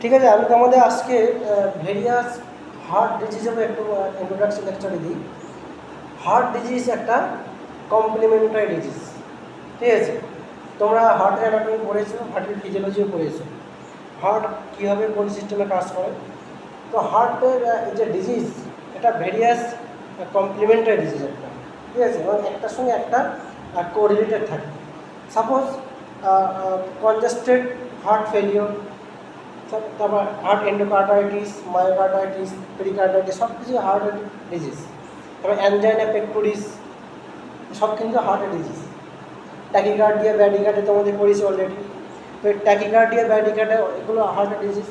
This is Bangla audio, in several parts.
ঠিক আছে, আমি তোমাদের আজকে ভেরিয়াস হার্ট ডিজিজের একটু ইন্ট্রোডাকশন লেকচারে দিই। হার্ট ডিজিজ একটা কমপ্লিমেন্টারি ডিজিজ ঠিক আছে? তোমরা হার্টের অ্যানাটমি পড়েছো হার্টের ফিজিওলজিও পড়েছো। হার্ট কীভাবে কোন সিস্টেমে কাজ করে? তো হার্টের যে ডিজিজ এটা ভেরিয়াস কমপ্লিমেন্টারি ডিজিজ একটা, ঠিক আছে? এবং একটার সঙ্গে একটা কোরিলেটেড থাকে। সাপোজ কনজেস্টেড হার্ট ফেলিওর তারপর হার্ট এন্ডোকার্ডাইটিস মায়োকার্ডাইটিস পেরিকার্ডাইটিস সব কিছু হার্টের ডিজিজ তারপর অ্যানজাইনা পেক্টোরিস সব কিন্তু হার্টের ডিজিজ ট্যাকিকার্ডিয়া ব্যাডিকার্ডে তোমাদের করেছি অলরেডি তো ট্যাকিকার্ডিয়া ব্যাডিকার্ডে এগুলো হার্টের ডিজিজ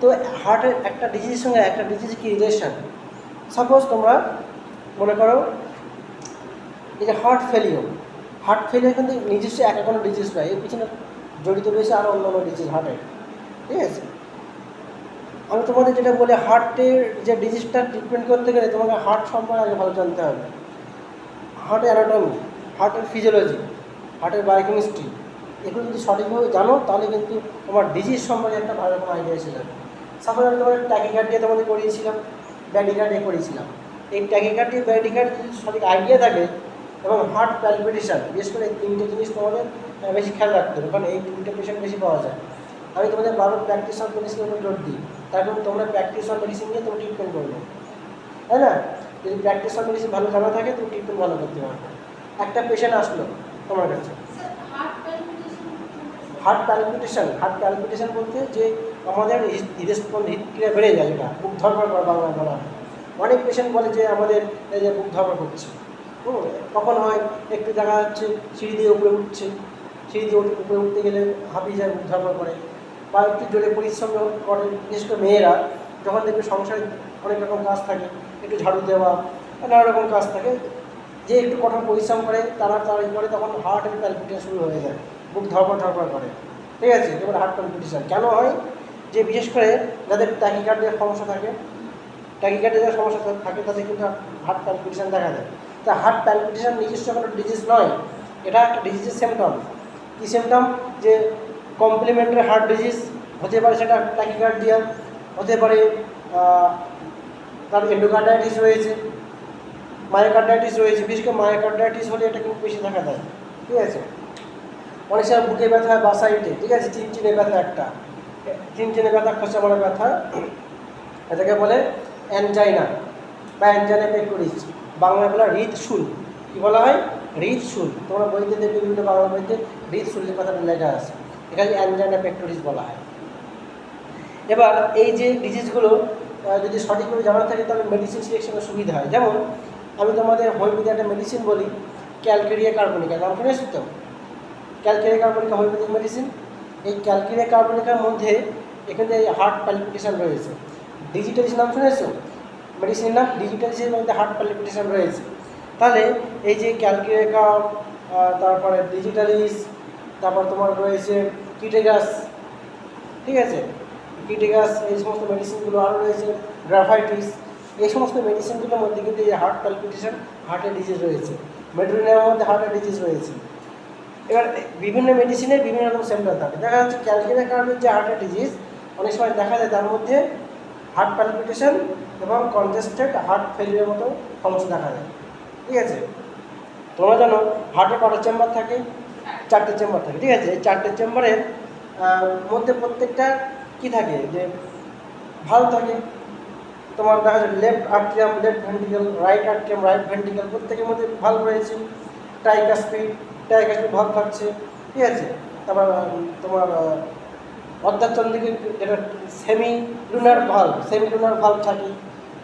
তো হার্টের একটা ডিজিজের সঙ্গে একটা ডিজিজ কি রিলেশন সাপোজ তোমরা মনে করো এই যে হার্ট ফেলিওর হার্ট ফেলিওর কিন্তু নিজস্ব একা কোনো ডিজিজ নয়, এর পিছনে জড়িত রয়েছে আরও অন্য অন্যান্য ডিজিজ হার্টের ঠিক আছে? আমি তোমাদের যেটা বলি হার্টের যে ডিজিজটা ট্রিটমেন্ট করতে গেলে তোমাকে হার্ট সম্পর্কে আগে ভালো জানতে হবে। হার্টের অ্যানাটমি হার্টের ফিজিওলজি হার্টের বায়োকেমিস্ট্রি এগুলো যদি সঠিকভাবে জানো, তাহলে কিন্তু তোমার ডিজিজ সম্পর্কে একটা ভালো রকম আইডিয়া এসে যাবে। সাপোজ আমি তোমার ট্যাকিকার্ডিয়া তোমাদের করিয়েছিলাম ব্যাডিকার্ডিয়া করিয়েছিলাম। এই ট্যাকিকার্ডিয়া ব্যাডিকার্ড যদি সঠিক আইডিয়া থাকে, এবং হার্ট প্যালপিটেশন বিশেষ করে এই তিনটে জিনিস তোমাদের বেশি খেয়াল রাখতে হবে, কারণ এই তিনটে পেশেন্ট বেশি পাওয়া যায়। আমি তোমাদের বারো প্র্যাকটিস অন মেডিসিনের উপর জোর দিই। তার কারণ তোমরা প্র্যাকটিস অন মেডিসিন নিয়ে তোমরা ট্রিটমেন্ট করবে। তাই না? যদি প্র্যাকটিস অন মেডিসিন ভালো জানা থাকে, তুমি ট্রিটমেন্ট ভালো করতে পারবে। একটা পেশেন্ট আসলো তোমার কাছে। হার্ট প্যালপিটেশন হার্ট প্যালপিটেশন বলতে যে আমাদের হৃদ- হৃদস্পন্দ হৃদক্রিয়া বেড়ে যায় যেটা, বুক ধরপড় করে বাংলায় বলা হয়। অনেক পেশেন্ট বলে যে আমাদের এই যে বুক ধরপড় করছে। হুম, কখন হয়? একটু দেখা যাচ্ছে, সিঁড়ি দিয়ে উপরে উঠছে। সিঁড়ি দিয়ে উপরে উঠতে গেলে হাঁপিয়ে যায়, বুক ধরপড় করে। বা একটু জোরে পরিশ্রম করে বিশেষ করে মেয়েরা, যখন দেখবে সংসারে অনেক রকম কাজ থাকে, একটু ঝাড়ু দেওয়া, নানা রকম কাজ থাকে, যে একটু কঠোর পরিশ্রম করে, তারা তাড়াতাড়ি করে তখন হার্টের প্যালপিটেশন শুরু হয়ে যায়, বুক ধরপড় ধরপড় করে। ঠিক আছে? এবার হার্ট প্যালপিটেশন কেন হয়? যে বিশেষ করে যাদের ট্যাকিকার্ডের সমস্যা থাকে ট্যাকিকার্ডের যাদের সমস্যা থাকে, তাদের কিন্তু হার্ট প্যালপিটেশন দেখা দেয়। তা হার্ট প্যালপিটেশন নিজস্ব কোনো ডিজিজ নয়, এটা একটা ডিজিজের সিমটম কী সিমটম যে কমপ্লিমেন্টারি হার্ট ডিজিজ হতে পারে সেটা ট্যাকিকার্ডিয়া হতে পারে তার এন্ডোকার্ডাইটিস রয়েছে মায়োকার্ডাইটিস রয়েছে, বিশেষ করে মায়োকার্ডাইটিস হলে এটা কিন্তু বেশি দেখা দেয়, ঠিক আছে? অনেক সময় বুকে ব্যথা বা সাইডে ঠিক আছে? চিনচিনে ব্যথা একটা চিনচিনে ব্যথা, খসা মারা ব্যথা, এটাকে বলে অ্যানজাইনা বা অ্যানজাইনা পেকুরিস বাংলায় বলা হৃদশুল, কী বলা হয়? হৃদশুল, তোমরা বইতে দেখবে বিভিন্ন বাংলা বইতে, হৃদশুলের কথাটা লেখা আছে। এখানে অ্যানজাইনা পেক্টোরিস বলা হয়। এবার এই যে ডিজিজগুলো যদি সঠিকভাবে জানা থাকে, তাহলে মেডিসিন সিলেকশনের সুবিধা হয়। যেমন, আমি তোমাদের হোমিওপ্যাথি একটা মেডিসিন বলি ক্যালকেরিয়া কার্বনিকা নাম শুনেছি তো? ক্যালকেরিয়া কার্বনিকা হোমিওপ্যাথিক মেডিসিন এই ক্যালকেরিয়া কার্বনিকার মধ্যে এখানে হার্ট প্যালিপিটেশন রয়েছে। ডিজিটালিস নাম শুনেছো? মেডিসিনের নাম ডিজিটালিসের মধ্যে হার্ট প্যালিপিটেশন রয়েছে। তাহলে এই যে ক্যালকেরিয়া তারপরে ডিজিটালিস তারপর তোমার রয়েছে কিটেগাস ঠিক আছে? কিটিগাস এই সমস্ত মেডিসিনগুলো আরও রয়েছে গ্রাফাইটিস এই সমস্ত মেডিসিনগুলোর মধ্যে কিন্তু এই হার্ট প্যালপিটেশন হার্টের ডিজিজ রয়েছে মেড্রিনের মধ্যে হার্টের ডিজিজ রয়েছে। এবার বিভিন্ন মেডিসিনের বিভিন্ন রকম সিমটম থাকে। দেখা যাচ্ছে ক্যালকেরিয়া কার্বের যে হার্টের ডিজিজ অনেক সময় দেখা যায় তার মধ্যে হার্ট প্যালপিটেশন এবং কনজেস্টেড হার্ট ফেলিয়ার মতো সমস্যা দেখা যায়। ঠিক আছে? তোমরা জানো হার্টে কটা চেম্বার থাকে চারটে চেম্বার থাকে, ঠিক আছে? এই চারটে চেম্বারের মধ্যে প্রত্যেকটা কি থাকে? যে ভালো থাকে। তোমার দেখা যায় left atrium left ventricle right atrium right ventricle প্রত্যেকের মধ্যে ভালো রয়েছে। টাইকাস্পিড টাইকাস্পিড ভালো থাকছে, ঠিক আছে? তারপর, তোমার অর্ধাচন্দ্রিকে যেটা semi lunar valve semi lunar valve থাকে।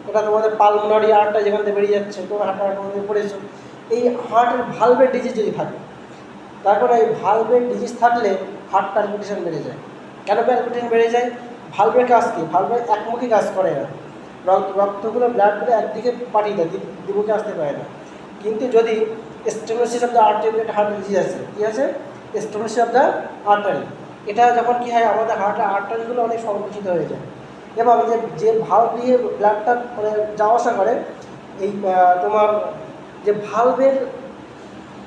এটা তোমাদের পালমোনারি আর্টটা যেখান থেকে বেরিয়ে যাচ্ছে, তোমার হাঁটার মধ্যে পড়েছো। এই হার্টের ভালভের ডিজিজ যদি থাকে তারপরে এই ভালভের ডিজিজ থাকলে হার্ট প্যালপিটেশন বেড়ে যায়। কেন প্যালপিটেশন বেড়ে যায়? ভালভের কাজ কি? ভালভের একমুখী কাজ করে না। রক্ত, রক্তগুলো ব্লাড করে একদিকে পাঠিয়ে দেয় দ্বিমুখে আসতে পারে না। কিন্তু যদি স্টেনোসিস অফ দ্য আর্টারি একটা হার্ট ডিজিজ আছে, কী আছে? স্টেনোসিস অফ দ্য আর্টারি এটা যখন কী হয়, আমাদের হার্টের আর্টারিগুলো অনেক সংকুচিত হয়ে যায়। এবং যে যে ভালভ দিয়ে ব্লাডটা মানে যাওয়া আসা করে, এই তোমার যে ভালভের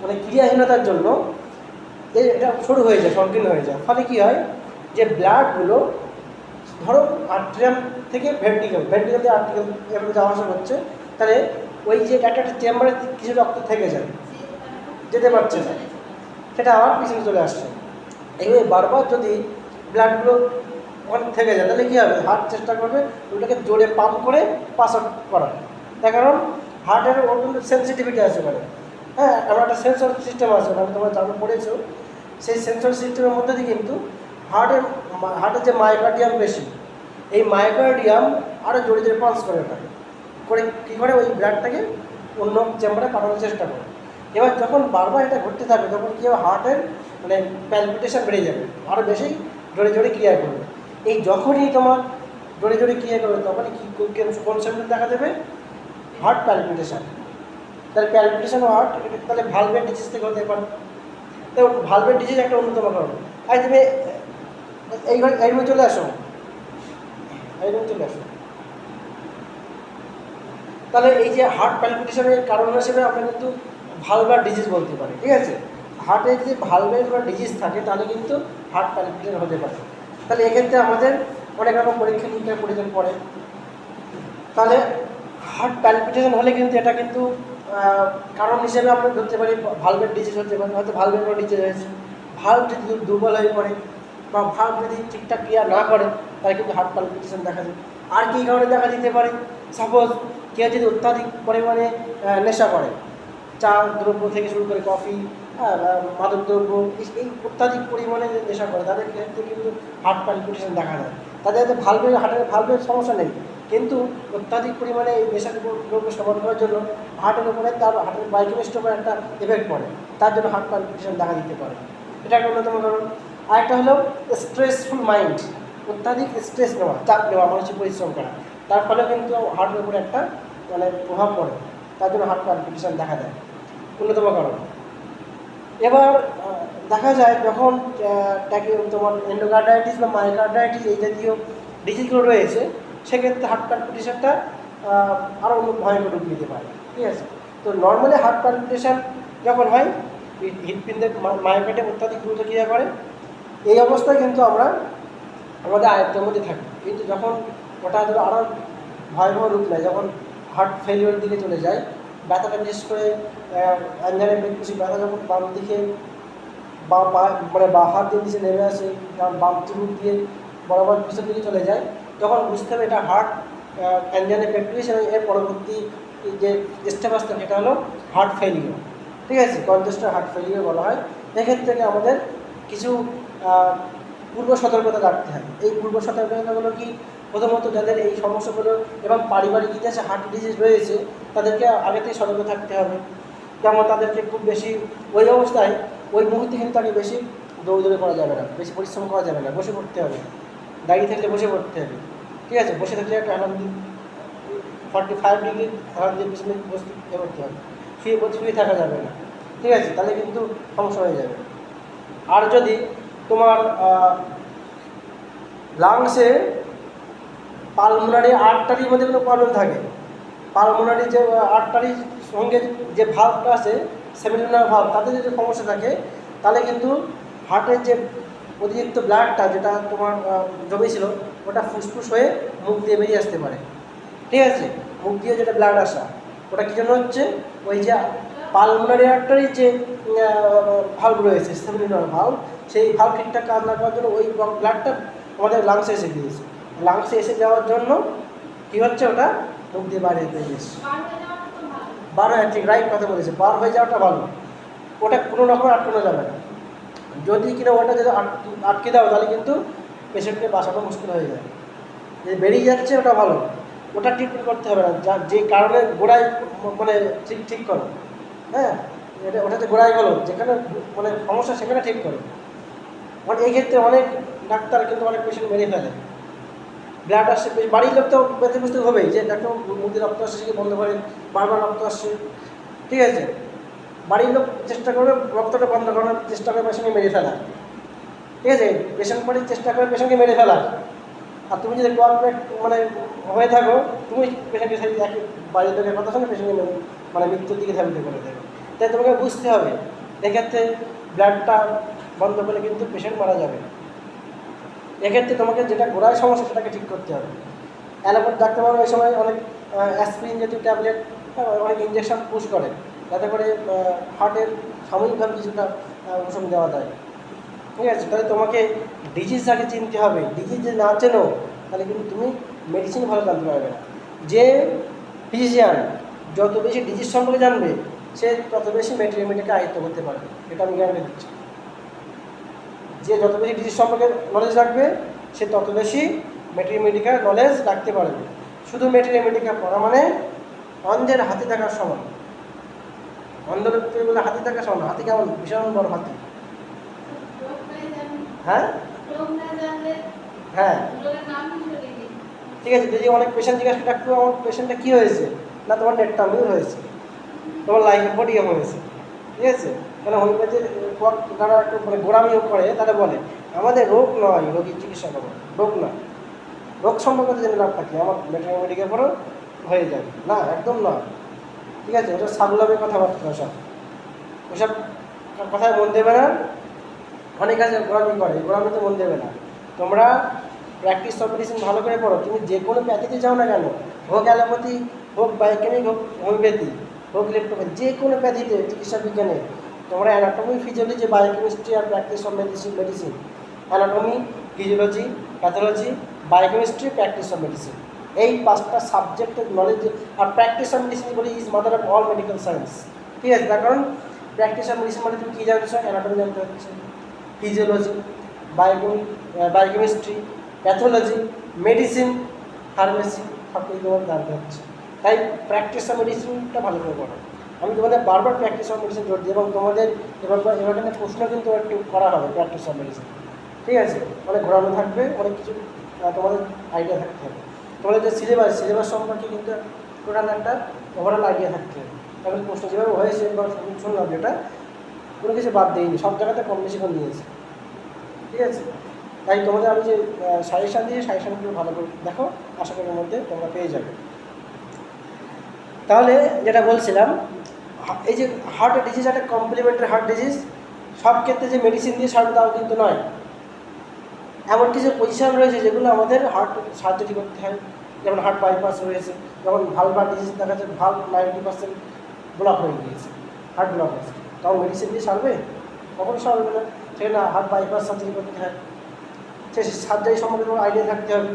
মানে ক্রিয়াহীনতার জন্য এটা শুরু হয়ে যায়, সংকীর্ণ হয়ে যায়। ফলে কী হয় যে ব্লাডগুলো ধরো আর্ট্রিয়াম থেকে ভেন্টিকেল ভেন্টিকেল থেকে আর্টিকেল এভাবে যাওয়া আসা করছে, তাহলে ওই যে একটা একটা চেম্বারে কিছু রক্ত থেকে যায়, যেতে পারছে না। সেটা আবার পিছনে চলে আসছে। এইভাবে বারবার যদি ব্লাডগুলো ওখানে থেকে যায়, তাহলে কী হবে? হার্ট চেষ্টা করবে, ওটাকে জোরে পাম্প করে পাস আউট করার। তার কারণ হার্টের কিন্তু সেন্সিটিভিটি আছে ওখানে হ্যাঁ আমার একটা সেন্সর সিস্টেম আছে মানে তোমরা জানো পড়েছো সেই সেন্সর সিস্টেমের মধ্যে দিয়ে কিন্তু হার্টের হার্টের যে মাইকার্ডিয়াম বেশি, এই মাইকার্ডিয়াম আরও জোরে জোরে পালস করে ওটা। করে কী করে? ওই ব্লাডটাকে অন্য চেম্বারে পাঠানোর চেষ্টা করে। এবার যখন বারবার এটা ঘটতে থাকবে তখন কী হবে হার্টের মানে প্যালপিটেশন বেড়ে যাবে আরও বেশি জোরে জোরে ক্রিয়া করবে। এই যখনই তোমার জোরে জোরে ক্রিয়া করবে, তখনই কী, কোন সিমটম দেখা দেবে? হার্ট প্যালপিটেশন তাহলে প্যালপিটেশন হার্ট এটা তাহলে ভালভের ডিজিজ থেকে হতে পারে। তো ভালভের ডিজিজ একটা অন্যতম কারণ। আর তুমি এইভাবে এইভাবে চলে আসো। এইভাবে চলে আসো। তাহলে এই যে হার্ট প্যালপিটেশনের কারণ হিসেবে আমরা কিন্তু ভালভার ডিজিজ বলতে পারি, ঠিক আছে? হার্টে যদি ভালভের বা ডিজিজ থাকে, তাহলে কিন্তু হার্ট প্যালপিটেশন হতে পারে। তাহলে এক্ষেত্রে আমাদের অনেক রকম পরীক্ষা নিরীক্ষার প্রয়োজন পড়ে তাহলে হার্ট প্যালপিটেশন হলে কিন্তু এটা কিন্তু কারণ হিসেবে আমরা ধরতে পারি ভালভের ডিজিজ হতে পারে, হয়তো ভালভের কোনো ডিজিজ হয়েছে। ভাল্ব যদি দুর্বল হয়ে পড়ে বা ভাল্ব যদি ঠিকঠাক ক্রিয়া না করে, তাহলে কিন্তু হার্ট প্যালপিটেশন দেখা যায় আর কী কারণে দেখা দিতে পারে? সাপোজ কেউ যদি অত্যাধিক পরিমাণে নেশা করে, চা, দ্রব্য থেকে শুরু করে কফি হ্যাঁ মাদক দ্রব্য, এই- অত্যাধিক পরিমাণে নেশা করে, তাদের ক্ষেত্রে কিন্তু হার্ট প্যালপিটেশন দেখা যায় তাদের হয়তো ভালভের হার্টের ভালভের সমস্যা নেই। কিন্তু অত্যাধিক পরিমাণে এই নেশা দ্রব্য সেবন করার জন্য হার্টের উপরে তার হার্টের বায়োকেমিস্ট্রির একটা এফেক্ট পড়ে। তার জন্য হার্ট প্যালপিটেশন দেখা দিতে পারে। এটা একটা অন্যতম কারণ। আরেকটা হলো স্ট্রেসফুল মাইন্ড অত্যাধিক স্ট্রেস নেওয়া, চাপ নেওয়া, মানসিক পরিশ্রম করা। তার ফলে কিন্তু হার্টের উপরে একটা মানে প্রভাব পড়ে। তার জন্য হার্ট প্যালপিটেশন দেখা দেয়। অন্যতম কারণ। এবার দেখা যায় যখন তোমার এন্ডোকার্ডাইটিস বা মাইকার্ডাইটিস এই জাতীয় ডিজিজগুলো রয়েছে সেক্ষেত্রে হার্ট প্যালপিটেশনটা আরও অন্য ভয়ঙ্কর রূপ নিতে পারে। ঠিক আছে? তো নর্মালি হার্ট প্যালপিটেশন যখন হয় হৃদ- হৃৎপিণ্ডের মায়োকার্ডে অত্যাধিক দ্রুত ক্রিয়া করে। এই অবস্থায় কিন্তু আমরা আমাদের আয়ত্তের মধ্যে থাকি। কিন্তু যখন ওটা ধরো আরও ভয়াবহ রূপ নেয়, যখন হার্ট ফেলিওর দিকে চলে যায়, ব্যথাটা বিশেষ করে অ্যাঞ্জানের বেশি ব্যথা যখন বাম দিকে বা মানে বা হাত দিয়ে নিচে নেমে আসে বাম চুরুট দিয়ে বরাবর পিছন দিকে চলে যায় তখন বুঝতে হবে এটা হার্ট অ্যাঞ্জানের প্র্যাকটিস এবং এর পরবর্তী যে স্টেপ আসতে সেটা হলো হার্ট ফেলিওর ঠিক আছে? কনজেস্টার হার্ট ফেলিওর বলা হয়। এক্ষেত্রে আমাদের কিছু পূর্ব সতর্কতা রাখতে হয়। এই পূর্ব সতর্কতাগুলো কি প্রথমত যাদের এই সমস্যাগুলো এবং পারিবারিক ইতিহাসে হার্ট ডিজিজ রয়েছে, তাদেরকে আগে থেকে সতর্ক থাকতে হবে। যেমন তাদেরকে খুব বেশি ওই অবস্থায় ওই মুহূর্তে কিন্তু তাকে বেশি দৌড়দৌড়ি করা যাবে না, বেশি পরিশ্রম করা যাবে না, বসে পড়তে হবে। দাঁড়িয়ে থাকলে বসে পড়তে হবে। ঠিক আছে? বসে থাকলে একটা আরাম ফর্টি ফাইভ ডিগ্রি দিয়ে পিছনে বসতে করতে হবে। শুয়ে শুয়ে থাকা যাবে না। ঠিক আছে? তাহলে কিন্তু সমস্যা হয়ে যাবে। আর যদি তোমার লাংসে পালমোনারি আর্টারির মধ্যে কোনো প্রবলেম থাকে পালমোনারি যে আর্টারির সঙ্গে যে ভাল্বটা আছে সেমিনার ভাল্ব তাতে যদি সমস্যা থাকে, তাহলে কিন্তু হার্টের যে অতিরিক্ত ব্লাডটা যেটা তোমার জমেছিল, ওটা ফুসফুস হয়ে মুখ দিয়ে বেরিয়ে আসতে পারে। ঠিক আছে? মুখ দিয়ে যেটা ব্লাড আসা, ওটা কী জন্য হচ্ছে? ওই যে পালমোনারি আর্টারির যে ভাল্ব রয়েছে সেমিনার ভাল্ব সেই ভাল্ব ঠিকঠাক কাজ না করার জন্য ওই ব্লাডটা আমাদের লাংসে এসে গিয়েছে। লাংসে এসে যাওয়ার জন্য কী হচ্ছে ওটা? মুখ দিয়ে বাইরে বেরিয়ে এসছে বার হয়ে ঠিক রাইট কথা বলেছে। বার হয়ে যাওয়াটা ভালো। ওটা কোনো রকম আটকানো যাবে না। যদি কিনা ওটা যদি আটকে- দাও, তাহলে কিন্তু পেশেন্টকে বাঁচানো মুশকিল হয়ে যায়। যে বেরিয়ে যাচ্ছে, ওটা ভালো। ওটা ট্রিটমেন্ট করতে হবে না। যা যে কারণে গোড়ায় মানে ঠিক ঠিক করো। হ্যাঁ? এটা ওটাতে গোড়ায় গেলো যেখানে মানে সমস্যা, সেখানে ঠিক করো। মানে এই ক্ষেত্রে অনেক ডাক্তার কিন্তু অনেক পেশেন্ট মেরে ফেলে। ব্লাড আসছে। বাড়ির লোক তো বেঁধে বুঝতে হবেই যে ডাক্তার মুখে রক্ত আসছে বন্ধ করে বারবার রক্ত আসছে। ঠিক আছে? বাড়ির লোক চেষ্টা করবে, রক্তটা বন্ধ করার চেষ্টা করে পেশেন্টকে মেরে ফেলা। ঠিক আছে? পেশেন্ট বাড়ির চেষ্টা করে পেশেন্টকে মেরে ফেলা। আর তুমি যদি কোয়ারপেট মানে হয়ে থাকো, তুমি পেশেন্টকে সেই একই বাড়ির লোকের কথা শুনে পেশেন্টকে মানে মৃত্যুর দিকে ধাবিত করে দেবে। তাই তোমাকে বুঝতে হবে, এক্ষেত্রে ব্লাডটা বন্ধ করলে কিন্তু পেশেন্ট মারা যাবে। এক্ষেত্রে তোমাকে যেটা গোড়ায় সমস্যা, সেটাকে ঠিক করতে হবে। অ্যালোপ্যাথ ডাক্তারবাবু ওই সময় অনেক অ্যাসপিরিন জাতীয় ট্যাবলেট অনেক ইঞ্জেকশন পুশ করে। যাতে করে হার্টের সাময়িকভাবে কিছুটা ওষুধ দেওয়া দেয় ঠিক আছে, তাহলে তোমাকে ডিজিজ আগে চিনতে হবে। ডিজিজ না চেনো, তাহলে কিন্তু তুমি মেডিসিন ভালো জানতে পারবে না। যে ফিজিশিয়ান যত বেশি ডিজিজ সম্পর্কে জানবে, সে তত বেশি মেটেরিয়ালটাকে আয়ত্ত করতে পারবে। এটা আমি গ্যারান্টি দিচ্ছি। যে যত বেশি ডিজিজ সম্পর্কে নলেজ রাখবে, সে তত বেশি মেটেরিয়াল নলেজ রাখতে পারবে। শুধু মেটেরিয়াল পড়া মানে অন্ধের হাতে থাকার সময় অন্ধের বলে হাতে থাকার সময় হাতি কেমন? ভীষণ বড় হাতি। হ্যাঁ? হ্যাঁ। ঠিক আছে, যদি অনেক পেশেন্ট জিজ্ঞাসা ডাক্তার আমার পেশেন্টটা কী হয়েছে? না, তোমার নেটটা মিউর হয়েছে। তোমার লাইফে পডিয়াম হয়েছে। ঠিক আছে? কেন হোমিওপ্যাথি যারা একটু মানে গোড়ামি করে, তারা বলে, আমাদের রোগ নয় রোগীর চিকিৎসা করো। রোগ নয়। রোগ সম্পর্কে জেনে লাভ থাকি। আমার মেডিকেল মেডিকেল পড়ো হয়ে যাবে। না, একদম নয়। ঠিক আছে? ওটা সাবলামে কথাবার্তা ওসব। ওসব কথায় মন দেবে না। অনেক আছে গোড়ামি করে গোড়ামিতে মন দেবে না। তোমরা প্র্যাকটিস অফ মেডিসিন ভালো করে পড়ো। তুমি যে কোনো প্যাথিতে যাও না কেন, হোক অ্যালোপ্যাথি, হোক বায়োকেমিক হোক হোমিওপ্যাথি হোক ইলেকট্রোপ্যাথি যে কোনো প্যাথিতে, চিকিৎসা বিজ্ঞানে, তোমরা anatomy physiology biochemistry R practice of medicine medicine anatomy physiology pathology biochemistry practice of medicine এই পাঁচটা সাবজেক্টের নলেজ আর প্র্যাকটিস অফ মেডিসিন বলি is mother of all medical science ঠিক আছে? তার কারণ প্র্যাকটিস অফ মেডিসিন মানে তুমি কী জানছো অ্যানাটমি জানতে হচ্ছে physiology biochem biochemistry pathology medicine pharmacy সব কিছু তোমার জানতে হচ্ছে। তাই প্র্যাকটিস অফ মেডিসিনটা ভালো করে পড়ো। আমি তোমাদের বারবার প্র্যাকটিস অফ মেডিসিন জোর দিই এবং তোমাদের এবার এবার প্রশ্ন কিন্তু একটু করা হবে প্র্যাকটিস অফ মেডিসিন ঠিক আছে? অনেক ঘোরানো থাকবে, অনেক কিছু তোমাদের আইডিয়া থাকতে হবে। তোমাদের যে সিলেবাস সিলেবাস সম্পর্কে কিন্তু টোটাল একটা ওভারঅল আইডিয়া থাকতে তাহলে প্রশ্ন যেভাবে হয়েছে বা শুনলাম যেটা, কোনো কিছু বাদ দেয়নি সব জায়গাতে কম বেশি করে নিয়েছে ঠিক আছে? তাই তোমাদের আমি যে সাজেশান দিয়েছি সাজেশানগুলো ভালো করে দেখো, আশা করি মধ্যে তোমরা পেয়ে যাবে। তাহলে যেটা বলছিলাম এই যে হার্ট ডিজিজ একটা কমপ্লিমেন্টারি হার্ট ডিজিজ সব ক্ষেত্রে যে মেডিসিন দিয়ে সারবে তাও কিন্তু নয়। এমন কিছু পজিশন রয়েছে যেগুলো আমাদের হার্ট সার্জারি করতে হয়। যেমন হার্ট বাইপাস রয়েছে, যেমন ভালভার ডিজিজ দেখা যাচ্ছে ভালো নাইনটি পার্সেন্ট ব্লক হয়ে গিয়েছে হার্ট ব্লক হয়েছে। তখন মেডিসিন দিয়ে সারবে? কখনো সারবে না। সেখানে হার্ট বাইপাস সার্জারি করতে হয়। সে সার্জারি সম্পর্কে তোমার আইডিয়া থাকতে হবে।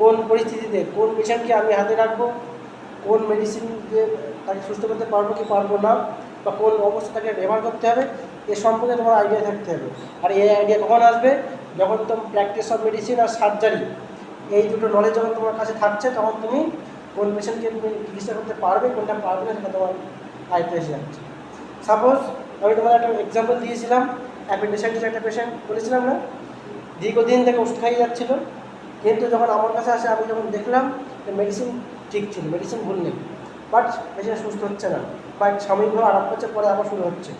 কোন পরিস্থিতিতে, কোন পেশেন্টকে আমি হাতে রাখব? কোন মেডিসিন দিয়ে তাকে সুস্থ করতে পারব কি পারব না? বা কোন অবস্থা তাকে ব্যবহার করতে হবে? এ সম্পর্কে তোমার আইডিয়া থাকতে হবে। আর এই আইডিয়া কখন আসবে? যখন তুমি প্র্যাকটিস অফ মেডিসিন আর সার্জারি এই দুটো নলেজ যখন তোমার কাছে থাকছে, তখন তুমি কোন পেশেন্টকে তুমি চিকিৎসা করতে পারবে, কোনটা পারবে না সেটা তোমার আয়ত্তে এসে যাচ্ছে। সাপোজ আমি তোমার একটা এক্সাম্পল দিয়েছিলাম অ্যাপেন্ডিসাইটিস একটা পেশেন্ট বলেছিলাম না? দীর্ঘদিন থেকে ওষুধ খাইয়ে যাচ্ছিল, কিন্তু যখন আমার কাছে আসে, আমি যখন দেখলাম যে মেডিসিন ঠিক ছিল মেডিসিন ভুল নেই বাট পেশেন্ট সুস্থ হচ্ছে না বা সাময়িকভাবে আরাম পাচ্ছে, পরে আবার শুরু হচ্ছে।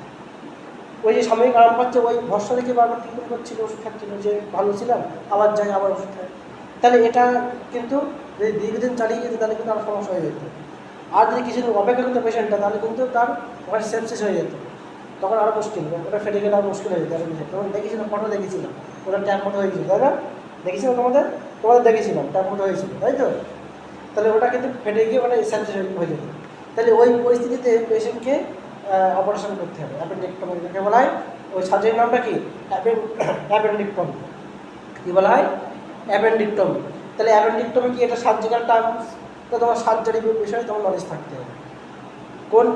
ওই যে সাময়িক আরাম পাচ্ছে, ওই ভরসা রেখে বারবার ট্রিটমেন্ট করছিল ওষুধ খাচ্ছিল যে ভালো ছিলাম, আবার যাই আবার ওষুধ খাই। তাহলে এটা কিন্তু যদি দীর্ঘদিন চালিয়ে যেত, তাহলে কিন্তু আরও সমস্যা হয়ে যেত। আর যদি কিছুদিন অপেক্ষা করতো পেশেন্টটা তাহলে কিন্তু তার ওখানে সেপসিস হয়ে যেত। তখন আরও মুশকিল ওটা ফেটে গেলে আরও মুশকিল হয়ে যেত। তখন দেখেছিলাম ফটো দেখেছিলাম। ওটা ট্যাপ মতো হয়েছিল তাই না? দেখেছিলাম তোমাদের? তোমাদের দেখেছিলাম ট্যাপ মতো হয়েছিল, তাই তো? তাহলে ওটা কিন্তু ফেটে গিয়ে ওটা সেপসিস হয়ে যেত। তাহলে ওই পরিস্থিতিতে পেশেন্টকে অপারেশন করতে হবে অ্যাপেন্ডিকটমি যাকে বলা হয়। ওই সার্জারির নামটা কি? অ্যাপেন্ডিকটমি কী বলা হয়? অ্যাপেন্ডিকটমি তাহলে অ্যাপেন্ডিকটমি কি এটা সার্জিক্যাল টার্মস তো তোমার সার্জারি বিষয়ে তোমার নলেজ থাকতে হবে। কোন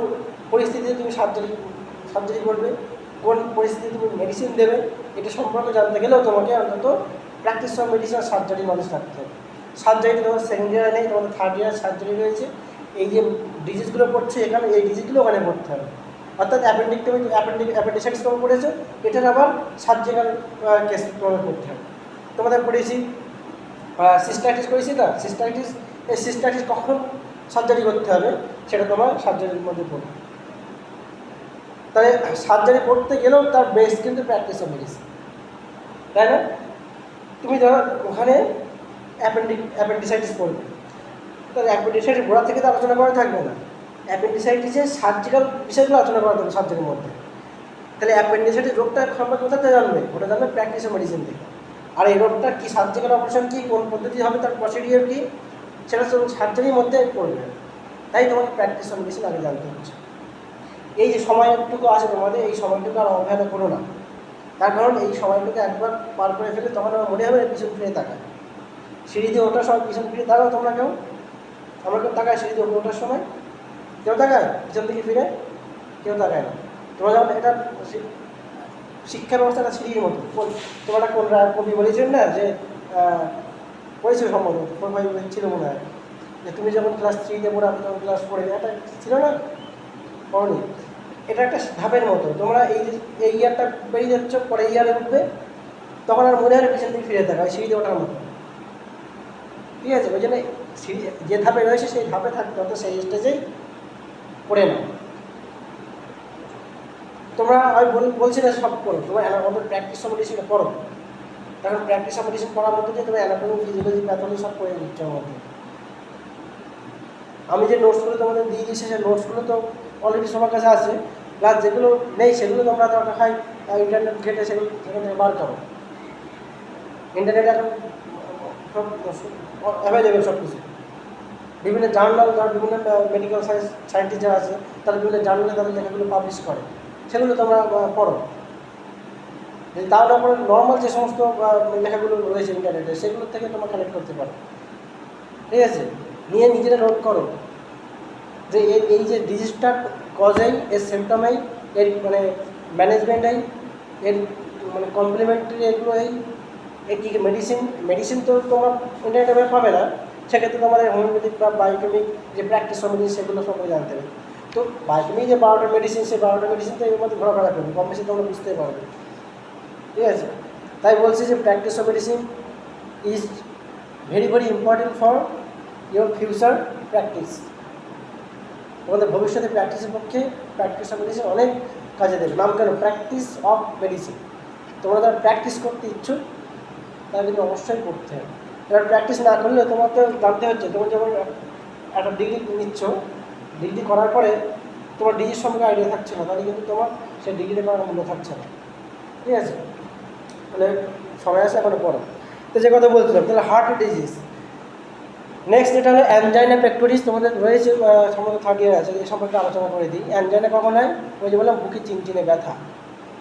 পরিস্থিতিতে তুমি সার্জারি সার্জারি করবে? কোন পরিস্থিতিতে তুমি মেডিসিন দেবে? এটা সম্পর্কে জানতে গেলেও তোমাকে অন্তত প্র্যাকটিস অফ মেডিসিন আর সার্জারি নলেজ থাকতে হবে। সার্জারিতে তোমার সেকেন্ড ইয়ার নেই, তোমাদের থার্ড ইয়ার সার্জারি রয়েছে। এই যে ডিজিজগুলো পড়ছে এখানে, এই ডিজিজগুলো ওখানে পড়তে হবে। অর্থাৎ অ্যাপেন্ডিকটমি অ্যাপেন্ডিক অ্যাপেন্ডিসাইটিস তোমার পড়েছে? এটার আবার সার্জিক্যাল কেস তোমার করতে হবে। তোমাদের পড়েছি সিস্টাইটিস করেছি না সিস্টাইটিস এই সিস্টাইটিস কখন সার্জারি করতে হবে? সেটা তোমার সার্জারির মধ্যে পড়বে। তাহলে সার্জারি করতে গেলেও তার বেস কিন্তু প্র্যাকটিস অফ মেডিসিন তাই না? তুমি ধরো ওখানে অ্যাপেন্ডিক অ্যাপেন্ডিসাইটিস পড়বে। তাহলে অ্যাপেন্ডিসাইটিস গোড়া থেকে তো আলোচনা করা থাকবে না। অ্যাপেন্ডিসাইটিসের সার্জিক্যাল বিষয়গুলো আলোচনা করা থাকবে সার্জারির মধ্যে। তাহলে অ্যাপেন্ডিসাইটিস রোগটা সম্পর্কে কোথাতে জানবে? ওটা জানবে প্র্যাকটিস মেডিসিন থেকে। আর এই রোগটা কী সার্জিক্যাল অপারেশন কী, কোন পদ্ধতি হবে, তার প্রসিডিওর কী, সেটা সার্জারির মধ্যে পড়বে। তাই তোমাকে প্র্যাকটিস মেশিন আগে জানতে হচ্ছে। এই যে সময়টুকু আছে তোমাদের, এই সময়টুকু আর অবহেলা করো না। তার কারণ এই সময়টুকু একবার পার করে ফেলে তখন আমার মনে হবে পিছন ফিরে তাকায়। সিঁড়ি দিয়ে ওঠার সময় পিছন ফিরে তাকাও তোমরা কেউ। আমরা কেউ তাকায় সিঁড়ি দিয়ে ওঠার সময়। কেউ তাকায় পিছন দিকে ফিরে কেউ তাকায় না। তোমরা যেমন এটা শিক্ষা ব্যবস্থাটা সিঁড়ির মতো। কোন- তোমরা কোন কবি বলেছেন না যে আহ, পড়েছিল সম্ভবত ফোর ফাইভ ছিল মনে হয়। যে তুমি যখন ক্লাস থ্রিতে পড়ে আমি তখন ক্লাস ফোরে এটা ছিল না? পড়নি এটা একটা ধাপের মতো। তোমরা এই এই ইয়ারটা বেরিয়ে যাচ্ছ পরে ইয়ারে উঠবে তখন আর মনে হয় পিছন দিকে ফিরে থাকা সিঁড়িতে ওঠার মতো। ঠিক আছে? ওই জন্য সিঁড়ি যে ধাপে রয়েছে সেই ধাপে থাকতে হতো সেই স্টেজেই পড়ে নাও। তোমরা আমি বল- বলছি না সব করো, তোমরা অ্যানাটমি প্র্যাকটিস মেডিসিন করো। কারণ প্র্যাকটিস মেডিসিন করার মধ্যে দিয়ে তুমি অ্যানাটমি ফিজিওলজি প্যাথোলজি সব করে নিচ্ছ মধ্যে আমি যে নোটসগুলো তোমাদের দিয়ে দিচ্ছি সেই নোটসগুলো তো অলরেডি সবার কাছে আছে। প্লাস যেগুলো নেই, সেগুলো তোমরা তো হয় ইন্টারনেট ঘেটে সেগুলো সেখান থেকে বার করো। ইন্টারনেট এখন সব অ্যাভেলেবেল সব কিছু বিভিন্ন জার্নাল ধর বিভিন্ন মেডিকেল সায়েন্স সায়েন্টিস্ট যারা আছে, তারা বিভিন্ন জার্নালে তাদের লেখাগুলো পাবলিশ করে। সেগুলো তোমরা পড়ো। যদি তার উপরে নর্মাল যে সমস্ত লেখাগুলো রয়েছে ইন্টারনেটে সেগুলো থেকে তোমরা কালেক্ট করতে পারো। ঠিক আছে? নিয়ে নিজেরা নোট করো যে এই যে ডিজিজটার কজেই এর সিমটমেই এর মানে ম্যানেজমেন্টেই এর মানে কমপ্লিমেন্টারি এগুলো এই কী মেডিসিন মেডিসিন তো তোমরা ইন্টারনেটে পাবে না। সেক্ষেত্রে তোমাদের হোমিওপ্যাথিক বা বায়োকেমিক যে প্র্যাকটিস মেডিসিন সেগুলো সম্পর্কে জানতে হবে তো বায়োকেমিক যে বারোটা মেডিসিন সেই বারোটা মেডিসিন তো এর মধ্যে ঘোরাফেরা করবে, কম বেশি তোমরা বুঝতে পারবে। ঠিক আছে? তাই বলছি যে practice of medicine is very very important for your future practice তোমাদের ভবিষ্যতে প্র্যাকটিসের পক্ষে প্র্যাকটিস অফ মেডিসিন অনেক কাজে দেবে। নাম কেন? প্র্যাকটিস অফ মেডিসিন তোমরা যারা প্র্যাকটিস করতে ইচ্ছুক তারা কিন্তু অবশ্যই করতে হবে। এবার প্র্যাকটিস না করলে তোমার তো জানতে হচ্ছে তোমার যখন একটা ডিগ্রি নিচ্ছ ডিগ্রি করার পরে তোমার ডিগ্রির সম্পর্কে আইডিয়া থাকছে না, তাহলে কিন্তু তোমার সেই ডিগ্রিটা করার মূল্য থাকছে না। ঠিক আছে? মানে সময় আছে, এখনও পড়ো। তো যে কথা বলছিলাম, তাহলে হার্ট ডিজিজ নেক্সট যেটা হলো অ্যানজাইনা পেক্টোরিস তোমাদের রয়েছে সম্ভবত থার্ড ইয়ার আছে, এই সম্পর্কে আলোচনা করে দিই। অ্যানজাইনা কখন হয়? ওই যে বললাম, বুকে চিনচিনে ব্যথা।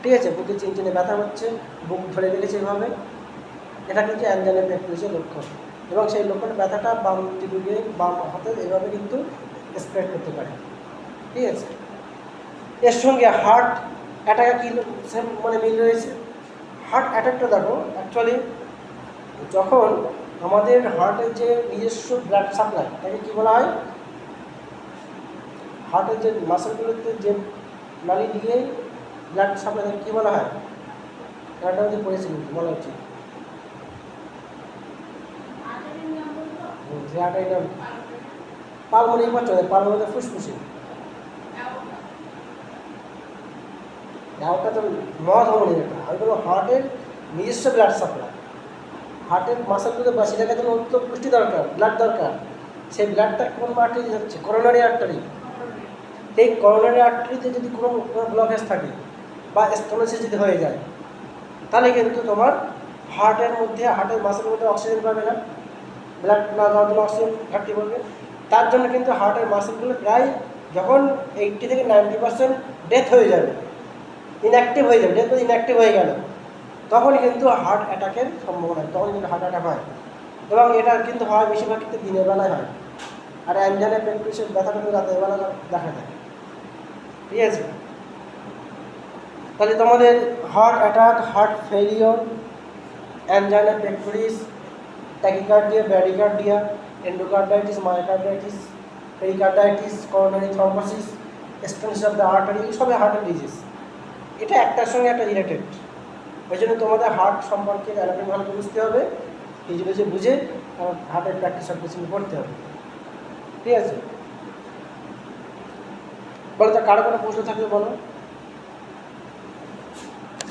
ঠিক আছে? বুকে চিনচিনে ব্যথা হচ্ছে, বুক ধরে গেলেছে এভাবে। এটা কিন্তু অ্যানজাইনা পেক্টোরিসের লক্ষণ এবং সেই লক্ষণ ব্যথাটা বাম দিকে বাম হাতে এভাবে কিন্তু স্প্রেড করতে পারে। ঠিক আছে? এর সঙ্গে হার্ট অ্যাটাকা কী মানে মিল রয়েছে? হার্ট অ্যাটাকটা দেখো অ্যাকচুয়ালি যখন আমাদের হার্টের যে নিজস্ব ব্লাড সাপ্লাই তাকে কী বলা হয়? হার্টের যে মাসেলগুলোতে যে নালি দিয়ে ব্লাড সাপ্লাই তাকে কী বলা হয়? এটা আমি পড়েছি বলা উচিত হুম, যে আটাই নাম পালমনি পাচ্ছ পালমনিতে ফুসফুসি। ওটা তো মদ হরমোনি এটা আমি বলব হার্টের নিজস্ব ব্লাড সাপ্লাই হার্টের মাসেলগুলো বাঁচিয়ে রাখার জন্য অত্যন্ত পুষ্টি দরকার ব্লাড দরকার। সেই ব্লাডটা কোন আর্টারি যাচ্ছে করোনারি আর্টারি এই করোনারি আর্টারিতে যদি কোনো কোনো ব্লকেজ থাকে বা স্টোনোসিস যদি হয়ে যায়, তাহলে কিন্তু তোমার হার্টের মধ্যে হার্টের মাসের মধ্যে অক্সিজেন পাবে না। ব্লাড না যাওয়ার জন্য অক্সিজেন ঘাটতি পড়বে তার জন্য কিন্তু হার্টের মাসেলগুলো প্রায় যখন এইটটি থেকে নাইনটি পার্সেন্ট ডেথ হয়ে যাবে ইনঅ্যাক্টিভ হয়ে যাবে যেহেতু ইনঅ্যাক্টিভ হয়ে গেল, তখন কিন্তু হার্ট অ্যাটাকের সম্ভাবনা, তখন কিন্তু হার্ট অ্যাটাক হয়। এবং এটা কিন্তু হয় বেশিরভাগ ক্ষেত্রে দিনের বেলায় হয়। আর অ্যাঞ্জানে পেন্টুসের ব্যথাটা কিন্তু রাতের বেলা দেখা যায়। ঠিক আছে? তাহলে তোমাদের heart attack heart failure angina pectoris tachycardia bradycardia endocarditis myocarditis pericarditis coronary thrombosis stones of the artery সবই হার্টের ডিজিজ এটা একটার সঙ্গে একটা রিলেটেড ওই জন্য তোমাদের হার্ট সম্পর্কে অ্যানাটমি ভালো বুঝতে হবে ফিজিওলজি বুঝে আমার হার্টের প্র্যাকটিস সব কিছু পড়তে হবে। ঠিক আছে? বলো, তো কারও কোনো প্রশ্ন থাকলে বলো।